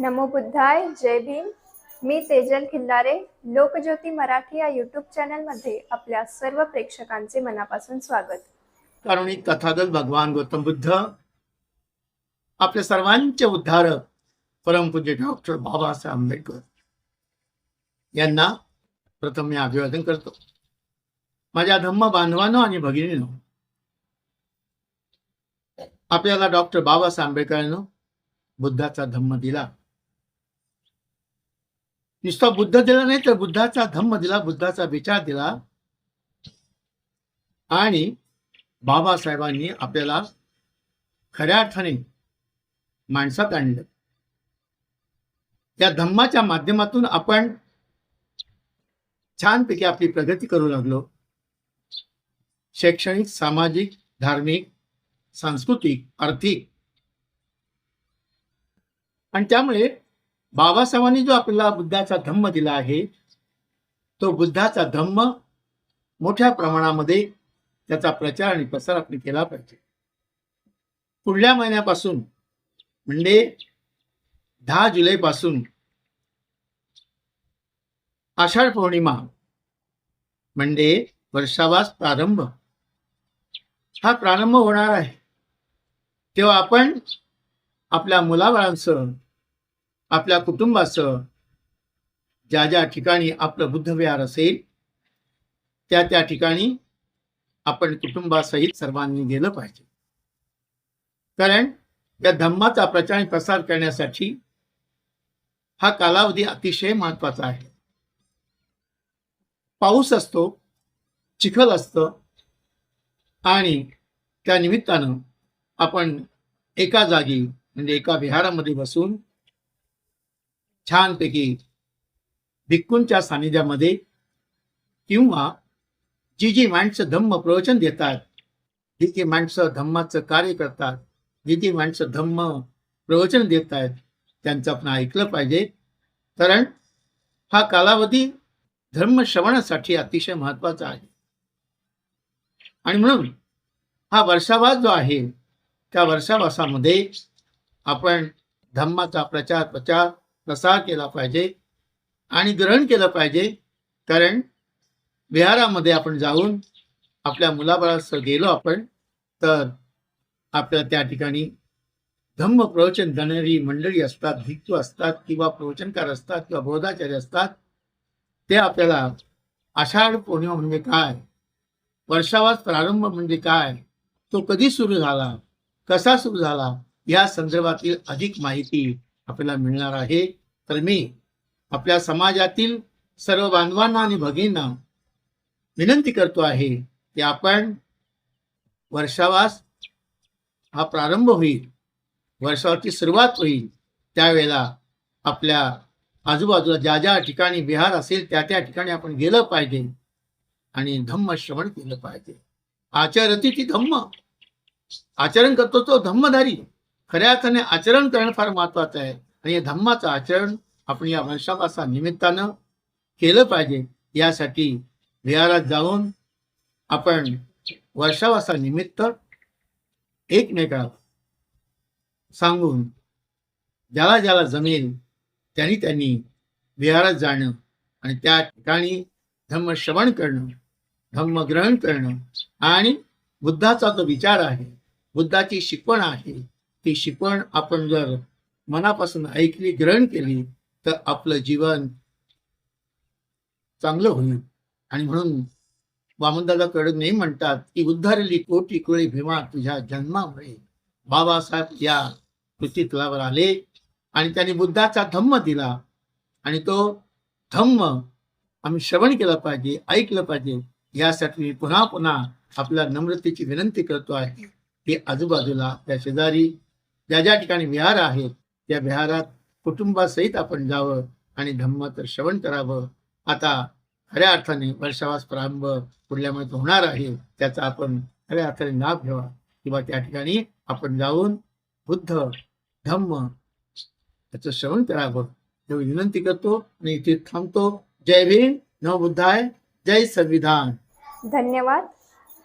नमो बुद्धाय जय भीम. मी तेजल खिल्लारे लोकज्योती मराठी या यूट्यूब चॅनलमध्ये आपल्या सर्व प्रेक्षकांचे मनापासून स्वागत. कारण तथागत भगवान गौतम बुद्ध आपल्या सर्वांचे उद्धारक परमपूज्य डॉक्टर बाबासाहेब आंबेडकर यांना प्रथम मी अभिवादन करतो. माझ्या धम्म बांधवांनो आणि भगिनीनो आपल्याला डॉक्टर बाबासाहेब आंबेडकरांनो बुद्धाचा धम्म दिला. नुसता बुद्ध दिला नाही तर बुद्धाचा धम्म दिला बुद्धाचा विचार दिला. आणि बाबासाहेबांनी आपल्याला खऱ्या अर्थाने माणसात आणलं. त्या धम्माच्या माध्यमातून आपण छानपैकी आपली प्रगती करू लागलो. शैक्षणिक सामाजिक धार्मिक सांस्कृतिक आर्थिक. आणि त्यामुळे बाबासाहेबांनी जो आपल्याला बुद्धाचा धम्म दिला आहे तो बुद्धाचा धम्म मोठ्या प्रमाणामध्ये त्याचा प्रचार आणि प्रसार आपण केला पाहिजे. पुढल्या महिन्यापासून म्हणजे दहा जुलैपासून आषाढ पौर्णिमा म्हणजे वर्षावास प्रारंभ हा प्रारंभ होणार आहे. तेव्हा आपण आपल्या मुलाबाळांसह आपल्या कुटुंबासह ज्या ज्या ठिकाणी आपलं बुद्धविहार असेल त्या त्या ठिकाणी आपण कुटुंबासहित सर्वांनी गेलं पाहिजे. कारण या धम्माचा प्रचार आणि प्रसार करण्यासाठी हा कालावधी अतिशय महत्त्वाचा आहे. पाऊस असतो चिखल असतं आणि त्या निमित्तानं आपण एका जागी म्हणजे एका विहारामध्ये बसून छानपैकी भिक्कूंच्या सानिध्यामध्ये किंवा जी जी माणसं धम्म प्रवचन देतात जी जी माणसं धम्माचं कार्य करतात जी जी माणसं धम्म प्रवचन देत आहेत त्यांचं आपण ऐकलं पाहिजे. कारण हा कालावधी धर्म श्रवणासाठी अतिशय महत्त्वाचा आहे. आणि म्हणून हा वर्षावास जो आहे त्या वर्षावासामध्ये आपण धम्माचा प्रचार प्रचार प्रसार केला पाहिजे आणि ग्रहण केलं पाहिजे. कारण विहारामध्ये आपण जाऊन आपल्या मुलाबाळासह गेलो आपण तर आपल्या त्या ठिकाणी धम्म प्रवचन देणारी मंडळी असतात भिक्तू असतात किंवा प्रवचनकार असतात किंवा बोधाचार्य असतात ते आपल्याला आषाढ पौर्णिमा म्हणजे काय वर्षावास प्रारंभ म्हणजे काय तो कधी सुरू झाला कसा सुरू झाला या संदर्भातील अधिक माहिती आपल्याला मिळणार आहे. तर मी आपल्या समाजातील सर्व बांधवांना आणि भगिनींना विनंती करतो आहे की आपण वर्षावास हा प्रारंभ होईल. वर्षावरची सुरुवात होईल. त्यावेळेला आपल्या आजूबाजूला ज्या ज्या ठिकाणी विहार असेल त्या त्या ठिकाणी आपण गेलं पाहिजे आणि धम्म श्रवण केलं पाहिजे. आचरती ती धम्म. आचरण करतो तो धम्मधारी. खऱ्या अर्थाने आचरण करणं फार महत्वाचं आहे. आणि या धम्माचं आचरण आपण या वर्षावासा निमित्तानं केलं पाहिजे. यासाठी विहारात जाऊन आपण वर्षावासा निमित्त एकमेकाला सांगून ज्याला ज्याला जमेल त्यांनी त्यांनी विहारात जाणं आणि त्या ठिकाणी धम्म श्रवण करणं धम्म ग्रहण करणं. आणि बुद्धाचा जो विचार आहे बुद्धाची शिकवण आहे ती शिकवण आपण जर मनापासून ऐकली ग्रहण केली तर आपलं जीवन चांगलं होईल. आणि म्हणून वामनदादा कडे नाही म्हणतात की उद्धारली कोटी कुळी भीमा तुझ्या जन्मामुळे. बाबासाहेब या कृतीतलावर आले आणि त्यांनी बुद्धाचा धम्म दिला. आणि तो धम्म आम्ही श्रवण केलं पाहिजे ऐकलं पाहिजे. यासाठी मी पुन्हा पुन्हा आपल्या नम्रतेची विनंती करतो आहे की आजूबाजूला त्या शेजारी ज्या ज्या ठिकाणी विहार आहेत त्या विहारात कुटुंबासहित आपण जावं आणि धम्माचं श्रवण करावं. आता खऱ्या अर्थाने वर्षावास प्रारंभ पुढल्या महिन्यात होणार आहे त्याचा आपण खऱ्या अर्थाने लाभ घ्यावा. किंवा त्या ठिकाणी आपण जाऊन बुद्ध धम्म त्याचं श्रवण करावं. एवढी विनंती करतो आणि इथे थांबतो. जय भीम नव बुद्धाय जय संविधान. धन्यवाद.